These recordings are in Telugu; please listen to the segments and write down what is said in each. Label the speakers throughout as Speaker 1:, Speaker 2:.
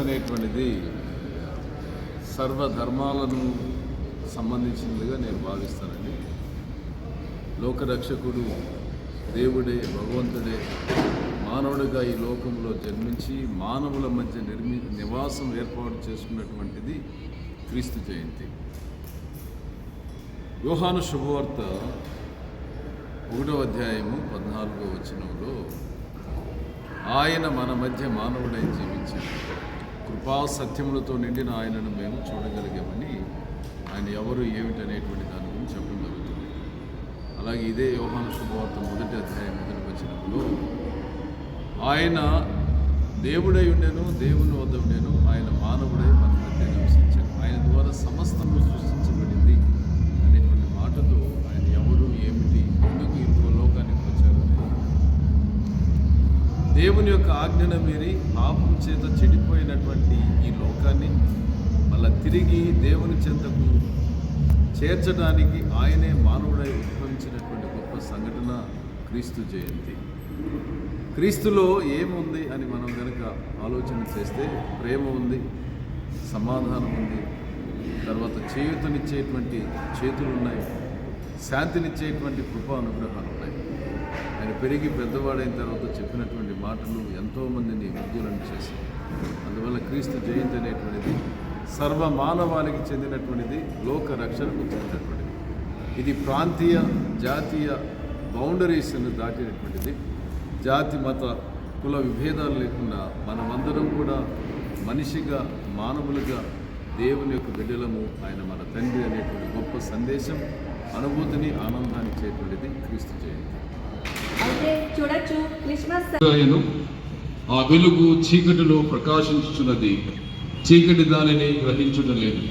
Speaker 1: అనేటువంటిది సర్వధర్మాలను సంబంధించినదిగా నేను భావిస్తానండి. లోకరక్షకుడు దేవుడే భగవంతుడే మానవుడిగా ఈ లోకంలో జన్మించి మానవుల మధ్య నిర్మి నివాసం ఏర్పాటు చేసుకున్నటువంటిది క్రీస్తు జయంతి. వ్యూహాను శుభవార్త ఒకటో అధ్యాయము పద్నాలుగో వచనంలో ఆయన మన మధ్య మానవుడై జీవించాడు. కృపా సత్యములతో నిండిన ఆయనను మేము చూడగలిగామని ఆయన ఎవరు ఏమిటనేటువంటి దాని గురించి చెప్పడం జరుగుతుంది. అలాగే ఇదే యోహాను శుభవార్త మొదటి అధ్యాయం మొదటి వచ్చినప్పుడు ఆయన దేవుడై ఉండేను దేవుని వద్ద ఉండేను ఆయన మానవుడై మన మధ్య నివసించాను ఆయన ద్వారా సమస్తము సృష్టించబడింది అనేటువంటి మాటతో దేవుని యొక్క ఆజ్ఞను మీరి పాపం చేత చెడిపోయినటువంటి ఈ లోకాన్ని మళ్ళా తిరిగి దేవుని చెంతకు చేర్చడానికి ఆయనే మానవుడై ఉద్భవించినటువంటి గొప్ప సంఘటన క్రీస్తు జయంతి. క్రీస్తులో ఏముంది అని మనం కనుక ఆలోచన చేస్తే ప్రేమ ఉంది సమాధానం ఉంది తర్వాత చేయూతనిచ్చేటువంటి చేతులు ఉన్నాయి శాంతినిచ్చేటువంటి కృపా అనుగ్రహాలు ఆయన పెరిగి పెద్దవాడైన తర్వాత చెప్పినటువంటి మాటలు ఎంతోమందిని విద్యులను చేశాయి. అందువల్ల క్రీస్తు జయంతి అనేటువంటిది సర్వ మానవాళికి చెందినటువంటిది లోక రక్షణకు చెందినటువంటిది. ఇది ప్రాంతీయ జాతీయ బౌండరీస్ను దాటినటువంటిది. జాతి మత కుల విభేదాలు లేకుండా మనమందరం కూడా మనిషిగా మానవులుగా దేవుని యొక్క బిడ్డలము ఆయన మన తండ్రి అనేటువంటి గొప్ప సందేశం అనుభూతిని ఆనందాన్ని ఇచ్చేటువంటిది క్రీస్తు జయంతి.
Speaker 2: అయితే చూడొచ్చు. క్రిస్మస్
Speaker 3: ఆ వెలుగు చీకటిలో ప్రకాశించుచున్నది. చీకటి దానిని గ్రహించుట లేదు.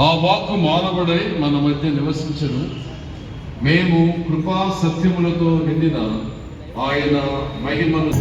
Speaker 3: ఆ వాక్కు మానవుడై మన మధ్య నివసించను. మేము కృపా సత్యములతో నిండిన ఆయన మహిమను